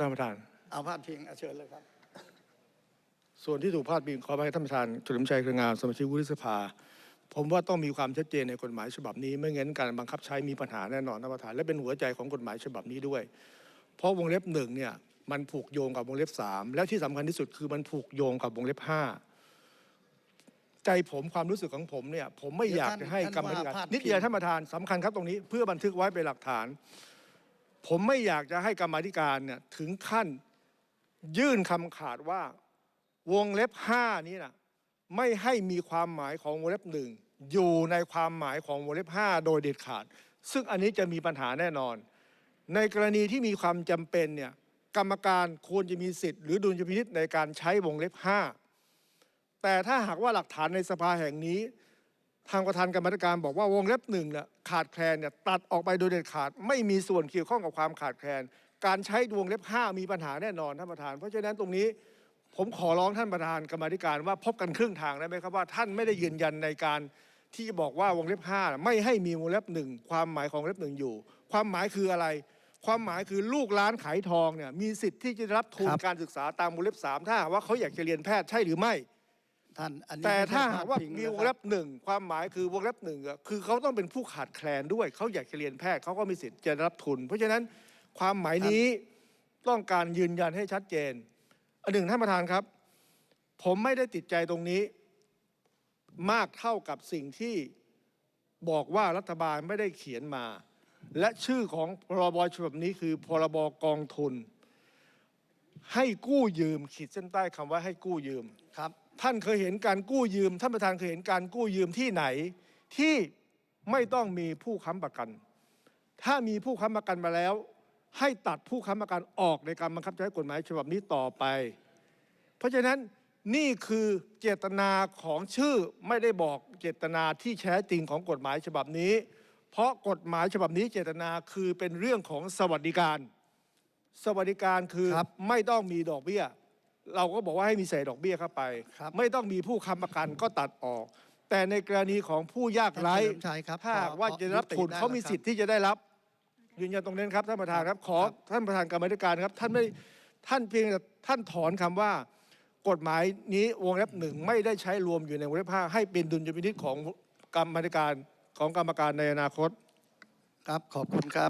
ท่านประธาน เอาพาดพิงเอาเชิญเลยครับ ส่วนที่ถูกพาดพิงขอไปท่านประธานเฉลิมชัยเครืองามสมาชิกวุฒิสภา ผมว่าต้องมีความชัดเจนในกฎหมายฉบับนี้ ไม่งั้นการบังคับใช้มีปัญหาแน่นอนท่านประธานและเป็นหัวใจของกฎหมายฉบับนี้ด้วย เพราะวงเล็บหนึ่งเนี่ยมันผูกโยงกับวงเล็บสามและที่สำคัญที่สุดคือมันผูกโยงกับวงเล็บห้าใจผมความรู้สึกของผมเนี่ย ผมไม่อยากจะให้กรรมธิการท่านว่าพาดพิงนิดเดียวท่านประธานสำคัญครับตรงนี้ เพื่อบันทึกไว้เป็นหลักฐาน ผมไม่อยากจะให้กรรมธิการเนี่ยถึงขั้นยื่นคำขาดว่า วงเล็บห้านี้นะไม่ให้มีความหมายของวงเล็บหนึ่งอยู่ในความหมายของวงเล็บห้าโดยเด็ดขาด ซึ่งอันนี้จะมีปัญหาแน่นอน ในกรณีที่มีความจำเป็นเนี่ยกรรมการควรจะมีสิทธิ์ หรือดุลยพินิษในการใช้วงเล็บห้าแต่ถ้าหากว่าหลักฐานในสภาแห่งนี้ ทางประธานกรรมธิการบอกว่าวงเล็บหนึ่งเนี่ยขาดแคลนเนี่ยตัดออกไปโดยเด็ดขาด ไม่มีส่วนเกี่ยวข้องกับความขาดแคลน การใช้วงเล็บห้ามีปัญหาแน่นอนท่านประธาน เพราะฉะนั้นตรงนี้ผมขอร้องท่านประธานกรรมธิการว่าพบกันครึ่งทางได้ไหมครับว่าท่านไม่ได้ยืนยันในการที่บอกว่าวงเล็บห้าไม่ให้มีวงเล็บหนึ่งความหมายของเล็บหนึ่งอยู่ ความหมายคืออะไร ความหมายคือลูกร้านขายทองเนี่ยมีสิทธิ์ที่จะรับทุนการศึกษาตามวงเล็บสามถ้าว่าเขาอยากจะเรียนแพทย์ใช่หรือไม่ ท่านอันนี้แต่ไม่ใช่ถ้าหากว่าพดพิงมีวงนะคเล็รับบหนึ่งความหมายคือวงเล็บหนึ่งอะคือเขาต้องเป็นผู้ขาดแคลนด้วย เขาอยากจะเรียนแพทย์เขาก็มีสิทธิ์จะได้รับทุน เพราะฉะนั้นความหมายนี้ต้องการยืนยันให้ชัดเจน อันหนึ่งท่านประธานครับ ผมไม่ได้ติดใจตรงนี้ มากเท่ากับสิ่งที่บอกว่ารัฐบาลไม่ได้เขียนมา และชื่อของพรบฉบับนี้คือพรบกองทุน ให้กู้ยืมขีดเส้นใต้คำว่าให้กู้ยืมครับ ท่านเคยเห็นการกู้ยืม ท่านประธานเคยเห็นการกู้ยืมที่ไหนที่ไม่ต้องมีผู้ค้ำประกัน ถ้ามีผู้ค้ำประกันมาแล้ว ให้ตัดผู้ค้ำประกันออกในการบังคับใช้กฎหมายฉบับนี้ต่อไป เพราะฉะนั้นนี่คือเจตนาของชื่อไม่ได้บอกเจตนาที่แท้จริงของกฎหมายฉบับนี้ เพราะกฎหมายฉบับนี้เจตนาคือเป็นเรื่องของสวัสดิการ สวัสดิการคือครับไม่ต้องมีดอกเบี้ย เราก็บอกว่าให้มีใส่ดอกเบี้ยเข้าไปครับไม่ต้องมีผู้ค้ำประกันก็ตัดออก แต่ในกรณีของผู้ยากไร้ท่านเฉลิมชัยครับถ้าหากว่าขอจะได้รับขอทุนยุติได้เขามีแล้วครับสิทธิ์ที่จะได้รับยืนยันตรงนั้นครับท่านประธานครับขอครับท่านประธานกรรมาธิการครับ ท่านไม่ท่านเพียงแต่ท่านถอนคำว่า กฎหมายนี้วงเล็บหนึ่งไม่ได้ใช้รวมอยู่ในวงเล็บห้าให้เป็นดุลยพินิจของกรรมาธิการของกรรมการในอนาคต ครับขอบคุณครับ